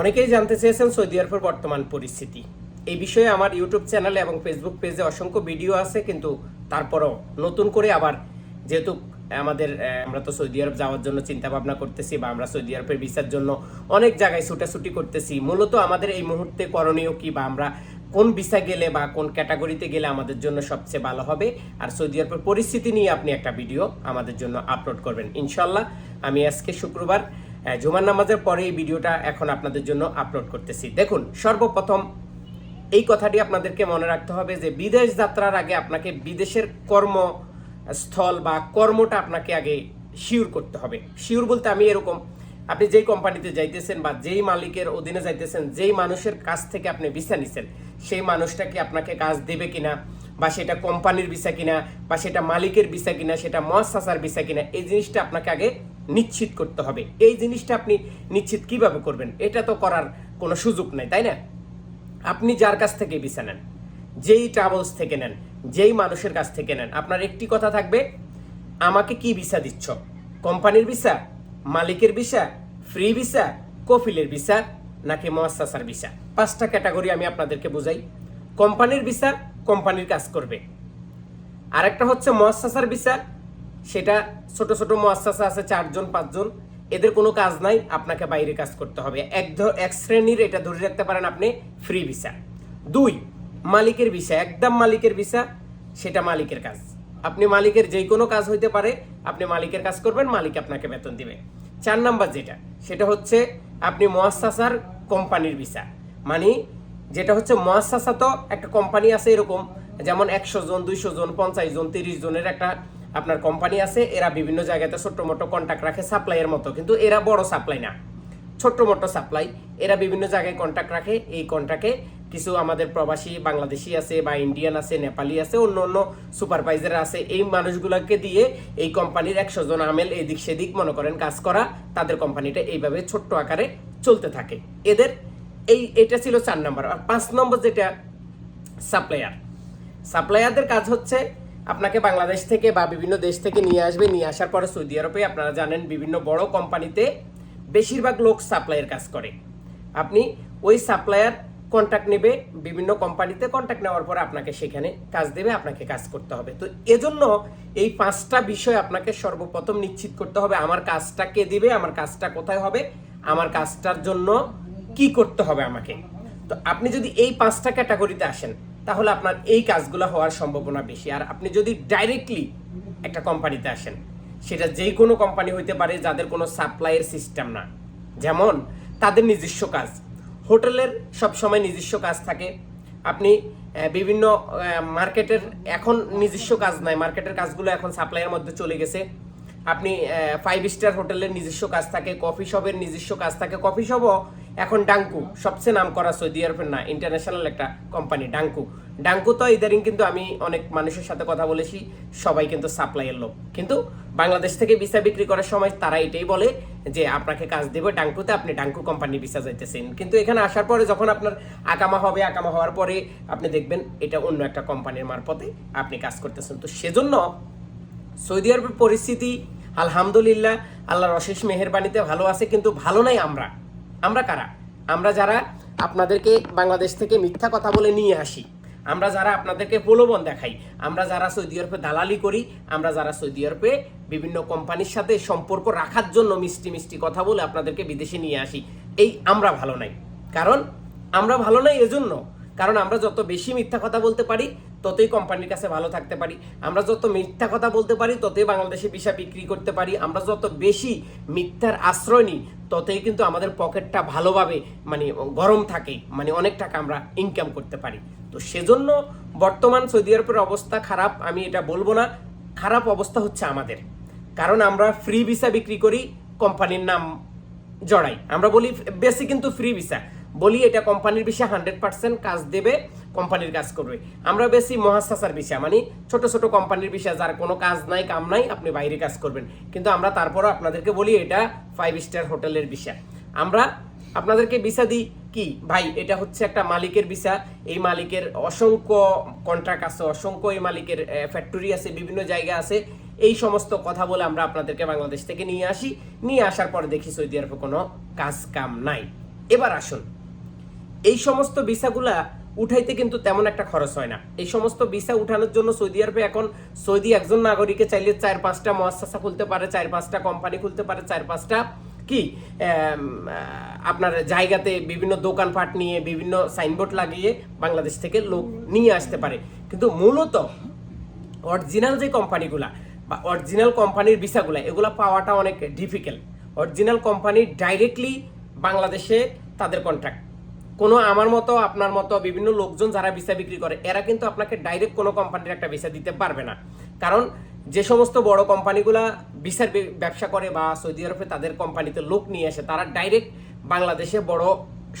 অনেকেই জানতে চেয়েছেন সৌদি আরবের বর্তমান পরিস্থিতি। এই বিষয়ে আমার ইউটিউব চ্যানেলে এবং ফেসবুক পেজে অসংখ্য ভিডিও আছে, কিন্তু তারপরও নতুন করে আবার যেহেতু আমাদের আমরা তো সৌদি আরব যাওয়ার জন্য চিন্তা ভাবনা করতেছি বা আমরা সৌদি আরবের ভিসার জন্য অনেক জায়গায় ছুটাছুটি করতেছি, মূলত আমাদের এই মুহূর্তে করণীয় কি বা আমরা কোন ভিসা গেলে বা কোন ক্যাটাগরিতে গেলে আমাদের জন্য সবচেয়ে ভালো হবে, আর সৌদি আরবের পরিস্থিতি নিয়ে আপনি একটা ভিডিও আমাদের জন্য আপলোড করবেন। ইনশাল্লাহ আমি আজকে শুক্রবার জুমার নামাজের পরে এই ভিডিওটা এখন আপনাদের জন্য আপলোড করতেছি। দেখুন, সর্বপ্রথম এই কথাটি আপনাদেরকে মনে রাখতে হবে যে বিদেশ যাত্রার আগে আপনাকে বিদেশের কর্মস্থল বা কর্মটা আপনাকে আগে শিওর করতে হবে। শিওর বলতে আমি এরকম, আপনি যেই কোম্পানিতে যাইতেছেন বা যেই মালিকের অধীনে যাইতেছেন, যেই মানুষের কাছ থেকে আপনি ভিসা নিছেন, সেই মানুষটা কি আপনাকে কাজ দেবে কিনা বা সেটা কোম্পানির ভিসা কিনা বা সেটা মালিকের ভিসা কিনা, সেটা মহাসাসার ভিসা কিনা, এই জিনিসটা আপনাকে আগে নিশ্চিত করতে হবে। এই জিনিসটা আপনি নিশ্চিত কীভাবে করবেন? এটা তো করার কোনো সুযোগ নাই, তাই না? আপনি যার কাছ থেকে ভিসা নেন, যেই ট্রাভেলস থেকে নেন, যেই মানুষের কাছ থেকে নেন, আপনার একটি কথা থাকবে, আমাকে কি ভিসা দিচ্ছ? কোম্পানির ভিসা, মালিকের ভিসা ফ্রি ভিসা, কফিলের ভিসা, নাকি মহাসাসার ভিসা? পাঁচটা ক্যাটাগরি আমি আপনাদেরকে বুঝাই। কোম্পানির ভিসা, কোম্পানির কাজ করবে। আরেকটা হচ্ছে মহাসাসার ভিসা সেটা ছোট ছোট মহাসাসা আছে, চারজন, পাঁচজন। এদের কোনো কাজ নাই, আপনাকে বাইরে কাজ করতে হবে। এক এক শ্রেণির, এটা ধরে রাখতে পারেন আপনি ফ্রি ভিসা দুই, মালিকের ভিসা একদম মালিকের ভিসা সেটা মালিকের কাজ। আপনি মালিকের যে কোনো কাজ হইতে পারে, আপনি মালিকের কাজ করবেন, মালিক আপনাকে বেতন দিবে। চার নাম্বার যেটা, সেটা হচ্ছে আপনি মহাসাসার কোম্পানির ভিসা মানে যেটা হচ্ছে মহাসাসা তো একটা কোম্পানি আছে এরকম, যেমন একশো জন, দুইশো জন, পঞ্চাশ জন, তিরিশ জনের একটা আপনার কোম্পানি আছে, এরা বিভিন্ন জায়গাতে ছোট্ট মোটো কন্ট্যাক্ট রাখে সাপ্লাইয়ের মতো, কিন্তু এরা বড় সাপ্লাই না। ছোট্ট মোটো সাপ্লাই এরা বিভিন্ন জায়গায় কন্ট্যাক্ট রাখে, এই কন্ট্যাক্টে কিছু আমাদের প্রবাসী বাংলাদেশি আছে বা ইন্ডিয়ান আছে নেপালি আছে, অন্য অন্য সুপারভাইজার আছে, এই মানুষগুলোকে দিয়ে এই কোম্পানির একশো জন আমেল এদিক সেদিক মনে করেন কাজ করা, তাদের কোম্পানিটা এইভাবে ছোট্ট আকারে চলতে থাকে। এদের এই, এটা ছিল চার নম্বর। আর পাঁচ নম্বর যেটা সাপ্লায়ার সাপ্লায়ারদের কাজ হচ্ছে আপনাকে বাংলাদেশ থেকে বা বিভিন্ন দেশ থেকে নিয়ে আসবে, নিয়ে আসার পরে সৌদি আরবে, আপনারা জানেন বিভিন্ন বড় কোম্পানিতে বেশিরভাগ লোক সাপ্লাইয়ের কাজ করে। আপনি ওই সাপ্লায়ার কন্ট্যাক্ট নেবে, বিভিন্ন কোম্পানিতে কন্ট্যাক্ট নেওয়ার পরে আপনাকে সেখানে কাজ দেবে, আপনাকে কাজ করতে হবে। তো এজন্য এই পাঁচটা বিষয় আপনাকে সর্বপ্রথম নিশ্চিত করতে হবে, আমার কাজটা কে দিবে, আমার কাজটা কোথায় হবে, আমার কাজটার জন্য কি করতে হবে আমাকে। তো আপনি যদি এই পাঁচটা ক্যাটাগরিতে আসেন তাহলে আপনার এই কাজগুলো হওয়ার সম্ভাবনা বেশি। আর আপনি যদি ডাইরেক্টলি একটা কোম্পানিতে আসেন, সেটা যে কোনো কোম্পানি হইতে পারে যাদের কোনো সাপ্লাইয়ের সিস্টেম না। যেমন তাদের নিজস্ব কাজ। হোটেলের সব সময় নিজস্ব কাজ থাকে। আপনি বিভিন্ন মার্কেটের এখন নিজস্ব কাজ নাই। মার্কেটের কাজগুলো এখন সাপ্লাইয়ের মধ্যে চলে গেছে। আপনি ফাইভ স্টার হোটেলের নিজস্ব কাজ থাকে কফি শপের নিজস্ব কাজ থাকে। কফি শপও এখন ডাঙ্কু, সবচেয়ে নাম করা সৌদি আরবের না ইন্টারন্যাশনাল একটা কোম্পানি ডাঙ্কু। ডাঙ্কু তো ইদারিং কিন্তু আমি অনেক মানুষের সাথে কথা বলেছি, সবাই কিন্তু সাপ্লাইয়ের লোক। কিন্তু বাংলাদেশ থেকে ভিসা বিক্রি করার সময় তারা এটাই বলে যে, আপনাকে কাজ দেবে ডাঙ্কুতে, আপনি ডাঙ্কু কোম্পানি ভিসা যাইতেছেন। কিন্তু এখানে আসার পরে যখন আপনার আকামা হবে, আকামা হওয়ার পরে আপনি দেখবেন এটা অন্য একটা কোম্পানির মারফতে আপনি কাজ করতেছেন। তো সেজন্য সৌদি আরবের পরিস্থিতি, আলহামদুলিল্লাহ, আল্লাহর অশেষ মেহেরবানিতে ভালো আছে, কিন্তু ভালো নাই আমরা। আমরা কারা? আমরা যারা আপনাদেরকে বাংলাদেশ থেকে মিথ্যা কথা বলে নিয়ে আসি। আমরা যারা আপনাদেরকে প্রলোভন দেখাই। আমরা যারা সৌদি আরবে দালালি করি, আমরা যারা সৌদি আরবে বিভিন্ন কোম্পানির সাথে সম্পর্ক রাখার জন্য মিষ্টি মিষ্টি কথা বলে আপনাদেরকে বিদেশে নিয়ে আসি, এই আমরা ভালো নাই। কারণ আমরা ভালো নাই এজন্য। কারণ আমরা যত বেশি মিথ্যা কথা বলতে পারি ততই কোম্পানির কাছে ভালো থাকতে পারি। আমরা যত মিথ্যা কথা বলতে পারি, ততই বাংলাদেশে ভিসা বিক্রি করতে পারি। আমরা যত বেশি মিথ্যার আশ্রয় নিই, ততই কিন্তু আমাদের পকেটটা ভালোভাবে মানে গরম থাকে। মানে অনেক টাকা আমরা ইনকাম করতে পারি। তো সেজন্য বর্তমান সৌদি আরবের অবস্থা খারাপ, আমি এটা বলব না। খারাপ অবস্থা হচ্ছে আমাদের। কারণ আমরা ফ্রি ভিসা বিক্রি করি কোম্পানির নাম জড়াই। আমরা বলি বেশি কিন্তু ফ্রি ভিসা বলি এটা কোম্পানির বিষয় হান্ড্রেড পার্সেন্ট কাজ দেবে, কোম্পানির কাজ করবে। আমরা বেশি মহাসাসার বিষয় মানে ছোট ছোট কোম্পানির বিষয়, যার কোনো কাজ নাই, কাম নাই, আপনি বাইরে কাজ করবেন। কিন্তু আমরা তারপরও আপনাদেরকে বলি এটা ফাইভ স্টার হোটেলের বিষয়। আমরা আপনাদেরকে ভিসা দিই কি, ভাই, এটা হচ্ছে একটা মালিকের ভিসা এই মালিকের অসংখ্য কন্ট্রাক্ট আছে, অসংখ্য এই মালিকের ফ্যাক্টরি আছে, বিভিন্ন জায়গা আছে। এই সমস্ত কথা বলে আমরা আপনাদেরকে বাংলাদেশ থেকে নিয়ে আসি। নিয়ে আসার পর দেখি সৌদি আরবে কোনো কাজ কাম নাই। এবার আসুন। এই সমস্ত ভিসাগুলা উঠাইতে কিন্তু তেমন একটা খরচ হয় না। এই সমস্ত ভিসা উঠানোর জন্য সৌদি আরবে এখন সৌদি একজন নাগরিকে চাইলে চার পাঁচটা মহাসাসা খুলতে পারে, চার পাঁচটা কোম্পানি খুলতে পারে, চার পাঁচটা কি আপনার জায়গাতে বিভিন্ন দোকানপাট নিয়ে বিভিন্ন সাইনবোর্ড লাগিয়ে বাংলাদেশ থেকে লোক নিয়ে আসতে পারে। কিন্তু মূলত অরিজিনাল যে কোম্পানিগুলা বা অরিজিনাল কোম্পানির ভিসাগুলা, এগুলো পাওয়াটা অনেক ডিফিকাল্ট অরিজিনাল কোম্পানি ডাইরেক্টলি বাংলাদেশে তাদের কন্ট্রাক্ট কোনো আমার মতো, আপনার মতো, বিভিন্ন লোকজন যারা ভিসা বিক্রি করে, এরা কিন্তু আপনাকে ডাইরেক্ট কোনো কোম্পানির একটা ভিসা দিতে পারবে না। কারণ যে সমস্ত বড় কোম্পানিগুলা ভিসার ব্যবসা করে বা সৌদি আরবে তাদের কোম্পানিতে লোক নিয়ে আসে, তারা ডাইরেক্ট বাংলাদেশে বড়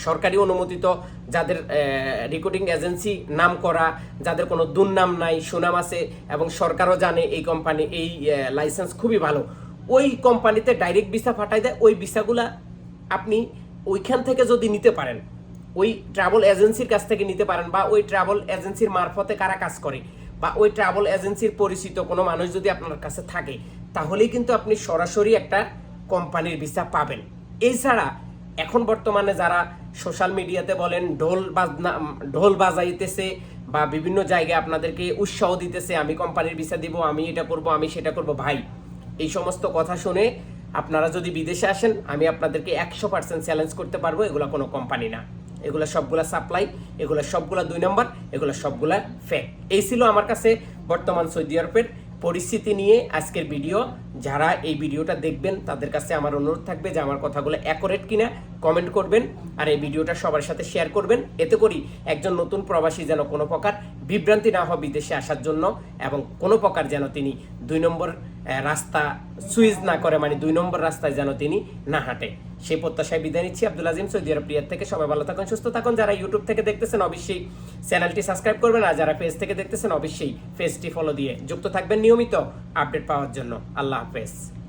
সরকারি অনুমোদিত, যাদের রেকর্ডিং এজেন্সি নাম করা, যাদের কোনো দুর্নাম নাই, সুনাম আছে এবং সরকারও জানে এই কোম্পানি এই লাইসেন্স খুবই ভালো। ওই কোম্পানিতে ডাইরেক্ট ভিসা পাঠাই দেয়, ওই ভিসাগুলা আপনি ওইখান থেকে যদি নিতে পারেন ওই ট্রাভেল এজেন্সির কাছ থেকে নিতে পারেন বা ওই ট্রাভেল এজেন্সির মারফতে কারা কাজ করে বা ওই ট্রাভেল এজেন্সির পরিচিত কোনো মানুষ যদি আপনার কাছে থাকে, তাহলেই কিন্তু আপনি সরাসরি একটা কোম্পানির ভিসা পাবেন। এছাড়া এখন বর্তমানে যারা সোশ্যাল মিডিয়াতে বলেন, ঢোল বাজনা, ঢোল বাজাইতেছে বা বিভিন্ন জায়গায় আপনাদেরকে উৎসাহ দিতেছে, আমি কোম্পানির ভিসা দিব, আমি এটা করব, আমি সেটা করব, ভাই, এই সমস্ত কথা শুনে আপনারা যদি বিদেশে আসেন, আমি আপনাদেরকে একশো পার্সেন্ট চ্যালেঞ্জ করতে পারব, এগুলো কোনো কোম্পানি না। এগুলো সবগুলা সাপ্লাই এগুলো সবগুলা দুই নম্বর এগুলো সবগুলা ফেক এই ছিল আমার কাছে বর্তমান সৌদি আরবের পরিস্থিতি নিয়ে আজকের ভিডিও যারা এই ভিডিওটা দেখবেন, তাদের কাছে আমার অনুরোধ থাকবে যে আমার কথাগুলো অ্যাকোরেট কিনা কমেন্ট করবেন আর এই ভিডিওটা সবার সাথে শেয়ার করবেন। এতে করি একজন নতুন প্রবাসী যেন কোনো প্রকার বিভ্রান্তি না হয় বিদেশে আসার জন্য এবং কোনো প্রকার যেন তিনি দুই নম্বর রাস্তা সুইচ না করে মানে দুই নম্বর রাস্তায় যেন তিনি না হাঁটে। সেই প্রত্যাশায় বিদায় নিচ্ছি। আব্দুল আজিম সৌদি আরব প্রিয়ার থেকে সবাই ভালো থাকুন, সুস্থ থাকুন। যারা ইউটিউব থেকে দেখতেছেন, অবশ্যই চ্যানেলটি সাবস্ক্রাইব করবেন। আর যারা পেজ থেকে দেখতেছেন, অবশ্যই পেজটি ফলো দিয়ে যুক্ত থাকবেন নিয়মিত আপডেট পাওয়ার জন্য। আল্লাহ হাফেজ।